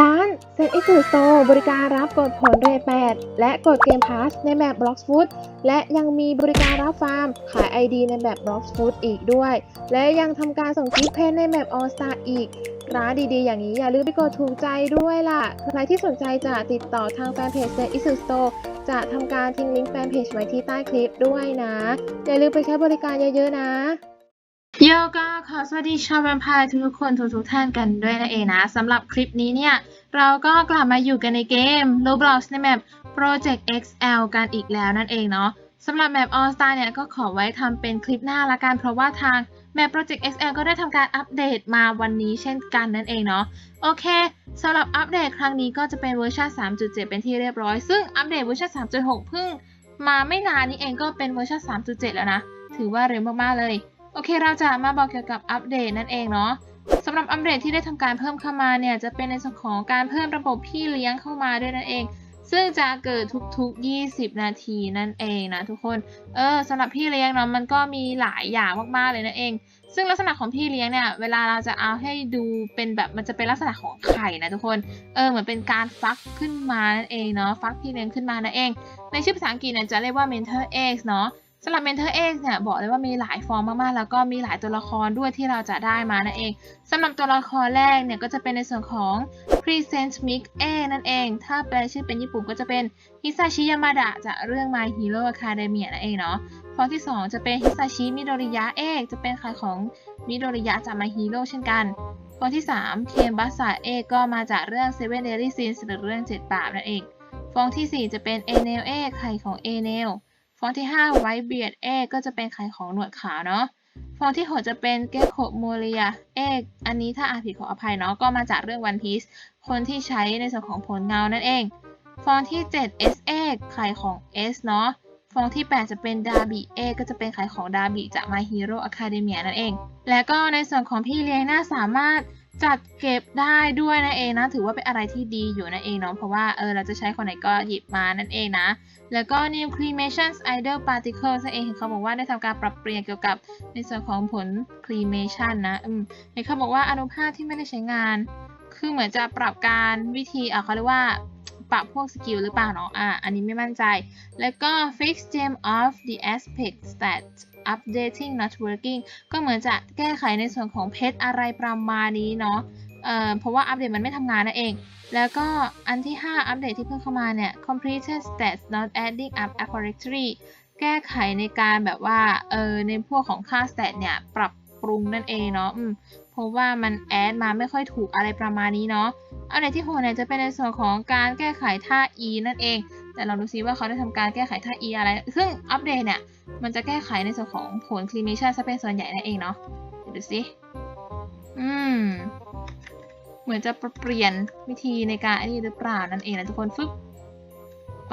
ร้านเซ็นอิสุโตบริการรับกดผลเรท8และกดเกมพาสในแบบ Bloxfoot และยังมีบริการรับฟาร์ม ขาย ID ในแบบ Bloxfoot อีกด้วย และยังทำการส่งกิฟต์เพนในแบบ All Star อีก ร้านดีๆ อย่างนี้อย่าลืมไปกดถูกใจด้วยล่ะ ใครที่สนใจจะติดต่อทางแฟนเพจเซ็นอิสุโตจะทำการทิ้งลิงก์แฟนเพจไว้ที่ใต้คลิปด้วยนะ อย่าลืมไปใช้บริการเยอะๆนะ โยก็ขอสวัสดีชาวแวมไพร์ทุกคนทุกๆท่านกันด้วยนะเองนะสำหรับคลิปนี้เนี่ย เราก็กลับมาอยู่กันในเกม Roblox ในแมป Project XL กันอีกแล้วนั่นเองเนาะสำหรับแมป All Star เนี่ยก็ขอไว้ทำเป็นคลิปหน้าละกัน เพราะว่าทางแมป Project XL ก็ได้ทำการอัปเดตมาวันนี้เช่นกันนั่นเองเนาะโอเคสำหรับอัปเดตครั้งนี้ก็จะเป็นเวอร์ชัน3.7 เป็นที่เรียบร้อย ซึ่งอัปเดตเวอร์ชัน3.6 เพิ่งมาไม่นานนี้เองก็เป็นเวอร์ชัน3.7 แล้วนะ ถือว่าเร็วมากๆเลย อเคเราจะมาบอกเกี่ยวกับอัปเดตนั่นเองเนาะสำหรับอัปเดตที่ได้ทำการเพิ่มเข้ามาเนี่ยจะเป็นในส่วนของการเพิ่มระบบพี่เลี้ยงเข้ามาด้วยนั่นเอง ซึ่งจะเกิดทุกๆ 20 นาทีนั่นเองนะทุกคนเออสำหรับพี่เลี้ยงเนาะมันก็มีหลายอย่างมากๆเลยนั่นเอง ซึ่งลักษณะของพี่เลี้ยงเนี่ยเวลาเราจะเอาให้ดูเป็นแบบมันจะเป็นลักษณะของไข่นะทุกคนเออเหมือนเป็นการฟักขึ้นมานั่นเองเนาะฟักพี่เลี้ยงขึ้นมานั่นเอง ในชื่อภาษาอังกฤษเนี่ยจะเรียกว่า mentor eggs เนาะ สำหรับ Mentor X เนี่ยบอกเลยว่ามีหลายฟอร์มมากๆ แล้วก็มีหลายตัวละครด้วยที่เราจะได้มานั่นเองสำหรับตัวละครแรกเนี่ยก็จะเป็นในส่วนของ Present Mix A นั่นเอง ถ้าแปลชื่อเป็นญี่ปุ่นก็จะเป็น Hisashi Yamada จากเรื่อง My Hero Academia นั่นเองเนาะฟอร์มที่ 2 จะเป็น Hisashi Midoriya เอกจะเป็นใครของ Midoriya จาก My Hero เช่นกันฟอร์มที่ 3 เคมบัสซาเอกก็มาจากเรื่อง Seven Deadly Sins หรือเรื่องเจ็ดบาปนั่นเองฟองที่ 4 จะเป็น a n e l เอกไข่ของ a n e l ฟองที่5ไวท์เบียดเอกก็จะเป็นไข่ของหนวดขาวเนาะฟองที่ 6 จะเป็นเกโคโมเลียเอกอันนี้ถ้าอ่านผิดขออภัยเนาะก็มาจากเรื่องวันพีซคนที่ใช้ในส่วนของผลเงานั่นเอง ฟองที่ 7 S เอกไข่ของ S เนาะฟองที่ 8 จะเป็นดาบิเอกก็จะเป็นไข่ของดาบิจาก My Hero Academia นั่นเอง และก็ในส่วนของพี่เลี้ยงน่าสามารถ จัดเก็บได้ด้วยนั่นเองนะ ถือว่าเป็นอะไรที่ดีอยู่นั่นเองเนาะเพราะว่าเออเราจะใช้คนไหนก็หยิบมานั่นเองนะ แล้วก็ New Cremation Idle Particles นั่นเองเห็นเขาบอกว่าได้ทำการปรับเปลี่ยนเกี่ยวกับในส่วนของผล Cremation นะอืมเห็นเขาบอกว่าอนุภาคที่ไม่ได้ใช้งาน คือเหมือนจะปรับการวิธีอะเขาเรียกว่าปรับพวกสกิลหรือเปล่าเนาะอะอันนี้ไม่มั่นใจ แล้วก็ Fix Gem of the Aspect Stat Updating Not Working ก็เหมือนจะแก้ไขในส่วนของเพชรอะไรประมาณนี้เนาะเเพราะว่าอัปเดตมันไม่ทำงานนั่นเอง แล้วก็อันที่ 5 อัปเดตที่เพิ่มเข้ามาเนี่ย completed stats not adding up accurately แก้ไขในการแบบว่าเออในพวกของค่า stat เนี่ย ปรับปรุงนั่นเองเนาะเพราะว่ามันแอดมาไม่ค่อยถูกอะไรประมาณนี้เนาะอัปเดตที่6เนี่ยจะเป็นในส่วนของการแก้ไขท่า e นั่นเอง แต่เราดูซิว่าเขาได้ทำการแก้ไขท่า e อะไร ซึ่งอัปเดตเนี่ย มันจะแก้ไขในส่วนของผล climation ซะเป็นส่วนใหญ่นั่นเองเนาะเดี๋ยวดูสิ อืม เหมือนจะเปลี่ยนวิธีในการอันนี้หรือเปล่านั่นเองนะทุกคนฟึบ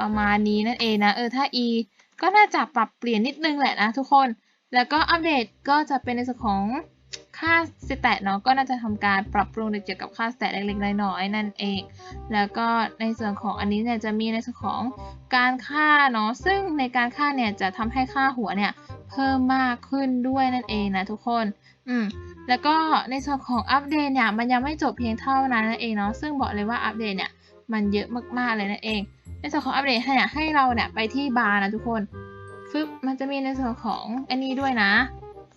ประมาณนี้นั่นเองนะ เออ ถ้า e ก็น่าจะปรับเปลี่ยนนิดนึงแหละนะทุกคน แล้วก็อัปเดตก็จะเป็นในส่วนของ ค่าสแตทเนาะก็น่าจะทำการปรับปรุงเกี่ยวกับค่าสแตทเล็กๆน้อยๆนั่นเอง แล้วก็ในส่วนของอันนี้เนี่ยจะมีในส่วนของการฆ่าเนาะซึ่งในการฆ่าเนี่ยจะทำให้ค่าหัวเนี่ยเพิ่มมากขึ้นด้วยนั่นเองนะทุกคนอืมแล้วก็ในส่วนของอัปเดตเนี่ยมันยังไม่จบเพียงเท่านั้นนั่นเองเนาะซึ่งบอกเลยว่าอัปเดตเนี่ยมันเยอะมากๆเลยนั่นเอง ในส่วนของอัปเดตเนี่ยให้เราเนี่ยไปที่บาร์นะทุกคนฟึบมันจะมีในส่วนของอันนี้ด้วยนะ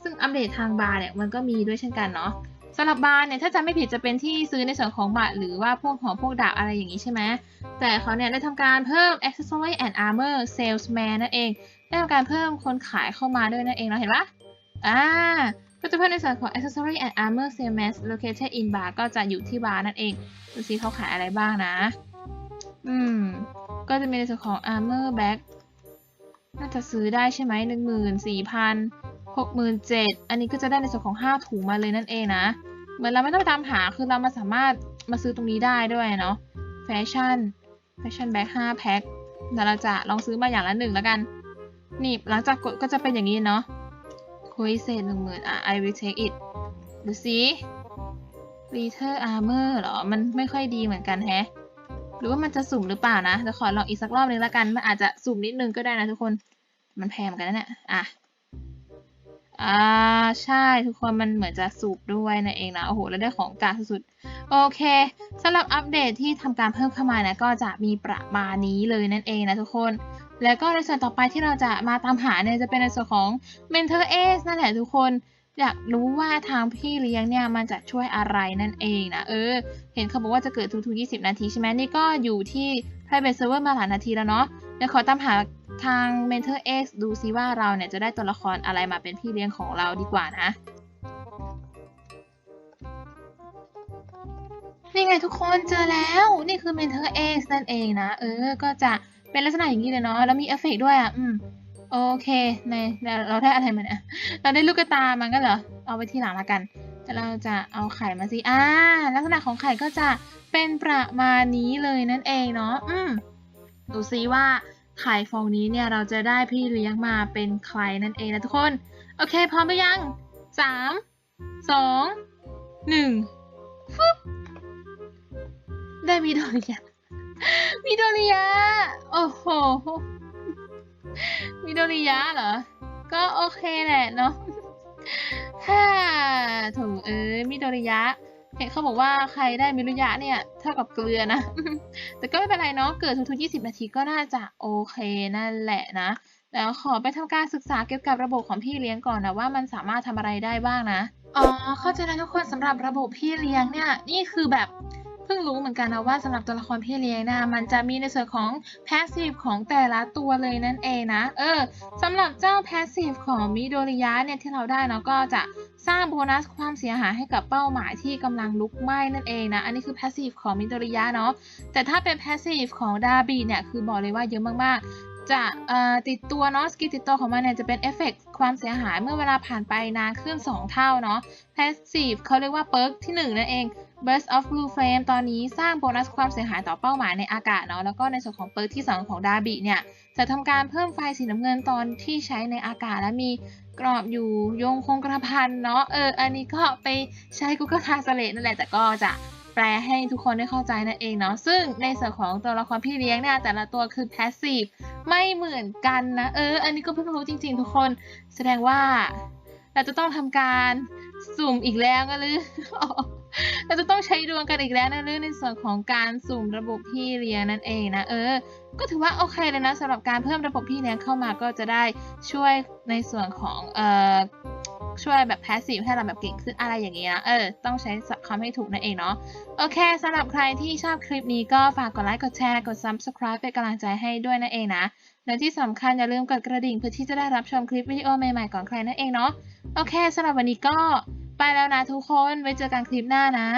ซึ่งอัปเดตทางบาร์เนี่ยมันก็มีด้วยเช่นกันเนาะสำหรับบาร์เนี่ยถ้าจำไม่ผิดจะเป็นที่ซื้อในส่วนของบัตรหรือว่าพวกขอพวกดาบอะไรอย่างนี้ใช่ไหมแต่เขาเนี่ยได้ทำการเพิ่ม accessory and armor salesman นั่นเอง ได้ทำการเพิ่มคนขายเข้ามาด้วยนั่นเองเนาเห็นปะอ่าก็จะเพิ่มในส่วนของ accessory and armor sales located in bar ก็จะอยู่ที่บาร์นั่นเองดูซิเขาขายอะไรบ้างนะ อืม ก็จะมีในส่วนของ armor bag น่าจะซื้อได้ใช่ไหมหนึ่งหมื่นสี่พัน หกหมื่นเจ็ดอันนี้ก็จะได้ในส่วนของห้าถุงมาเลยนั่นเองนะ เหมือนเราไม่ต้องไปตามหาคือเรามาสามารถมาซื้อตรงนี้ได้ด้วยเนาะแฟชั่นแฟชั่นแบ็คห้าแพ็คเดี๋ยวเราจะลองซื้อมาอย่างละหนึ่งแล้วกันนี่หลังจากกดก็จะเป็นอย่างนี้เนาะคุยเศษหนึ่งหมื่นอะ I will take it ดูสิ Leather Armor เหรอ มันไม่ค่อยดีเหมือนกันแฮะ หรือว่ามันจะสุ่มหรือเปล่านะเดี๋ยวขอลองอีกสักรอบนึงแล้วกัน มันอาจจะสุ่มนิดนึงก็ได้นะทุกคน มันแพงเหมือนกันนะเนี่ย อะ อ่าใช่ทุกคนมันเหมือนจะสูบด้วยนั่นเองนะโอ้โหแล้วได้ของกาสุดๆโอเคสำหรับอัปเดตที่ทำการเพิ่มเข้ามานะก็จะมีประมาณนี้เลยนั่นเองนะทุกคน แล้วก็ในส่วนต่อไปที่เราจะมาตามหาเนี่ยจะเป็นในส่วนของ Mentor Ace นั่นแหละทุกคนอยากรู้ว่าทางพี่เลี้ยงเนี่ยมันจะช่วยอะไรนั่นเองนะเออ เห็นเขาบอกว่าจะเกิดทุกๆ20 นาทีใช่ไหมนี่ก็อยู่ที่ private server มาหลายนาทีแล้วเนาะเดี๋ยวขอตามหา ทาง Mentor X ดูซิว่าเราเนี่ยจะได้ตัวละครอะไรมาเป็นพี่เลี้ยงของเราดีกว่านะ นี่ไงทุกคนเจอแล้ว นี่คือ Mentor X นั่นเองนะ เออ ก็จะเป็นลักษณะอย่างนี้เลยเนาะ แล้วมีเอฟเฟกต์ด้วยอะ อืม โอเค ในเราได้อะไรมาเนี่ย เราได้ลูกตามันก็เหรอ เอาไปที่หลังละกันเราจะเอาไข่มาสิ อ่า ลักษณะของไข่ก็จะเป็นประมาณนี้เลยนั่นเองเนาะ อืม ดูซิว่า ไข่ฟองนี้เนี่ยเราจะได้พี่เลี้ยงมาเป็นใครนั่นเองนะทุกคน โอเค พร้อมหรือยังสามสองหนึ่งฟึบได้มีโดริยามิโดริยะโอ้โหมิโดริยะเหรอ ก็โอเคแหละเนาะฮ่าถูเอ้ยมิโดริยะ เห็นเขาบอกว่าใครได้มิโดริยะเนี่ยเท่ากับเกลือนะ แต่ก็ไม่เป็นไรเนาะ เกิดทุกๆ20 นาทีก็น่าจะโอเคนั่นแหละนะ แล้วขอไปทำการศึกษาเกี่ยวกับระบบของพี่เลี้ยงก่อนนะว่ามันสามารถทำอะไรได้บ้างนะ อ๋อ เข้าใจแล้วทุกคนสำหรับระบบพี่เลี้ยงเนี่ย นี่คือแบบเพิ่งรู้เหมือนกันนะว่าสำหรับตัวละครพี่เลี้ยงนะ มันจะมีในส่วนของ passive ของแต่ละตัวเลยนั่นเองนะ เออสำหรับเจ้า passive ของมิโดริยะเนี่ยที่เราได้เนาะก็จะ สร้างโบนัสความเสียหายให้กับเป้าหมายที่กำลังลุกไหม้นั่นเองนะ อันนี้คือ passive ของมิโดริยะเนาะ แต่ถ้าเป็น passive ของดาบีเนี่ยคือบอกเลยว่าเยอะมากๆ จะติดตัวเนาะสกิลติดตัวของมันเนี่ยจะเป็นเอฟเฟกต์ความเสียหายเมื่อเวลาผ่านไปนานขึ้น 2 เท่าเนาะ passive เขาเรียกว่าเปิร์กที่ 1 นั่นเอง burst of blue flame ตอนนี้สร้างโบนัสความเสียหายต่อเป้าหมายในอากาศเนาะแล้วก็ในส่วนของเปิร์กที่ 2 ของดาบิเนี่ย จะทำการเพิ่มไฟสีน้ำเงินตอนที่ใช้ในอากาศและมี กรอบอยู่ยงคงกระพันเนาะเอออันนี้ก็ไปใช้ Google Translate นั่นแหละแต่ก็จะแปลให้ทุกคนได้เข้าใจนั่นเองเนาะซึ่งในส่วนของตัวละครพี่เลี้ยงเนี่ยแต่ละตัวคือ passive ไม่เหมือนกันนะเออ อันนี้ก็เพิ่งรู้จริง ๆ ทุกคนแสดงว่า เราจะต้องทำการสุ่มอีกแล้วกันหรือ เราจะต้องใช้ดวงกันอีกแล้วนะหรือในส่วนของการสุ่มระบบพี่เลี้ยงนั่นเองนะเออ ก็ถือว่าโอเคเลยนะสำหรับการเพิ่มระบบพี่เลี้ยงเข้ามาก็จะได้ช่วยในส่วนของเอ่อช่วยแบบ passive ให้เราแบบเก่งขึ้นอะไรอย่างเงี้ยนะเออ ต้องใช้คำให้ถูกนั่นเองเนาะ โอเคสำหรับใครที่ชอบคลิปนี้ก็ฝากกดไลค์กดแชร์กด subscribe เป็นกำลังใจให้ด้วยนั่นเองนะ และที่สำคัญอย่าลืมกดกระดิ่งเพื่อที่จะได้รับชมคลิปวิดีโอใหม่ๆก่อนใครนั่นเองเนาะ โอเคสำหรับวันนี้ก็ ไปแล้วนะทุกคน ไว้เจอกันคลิปหน้านะ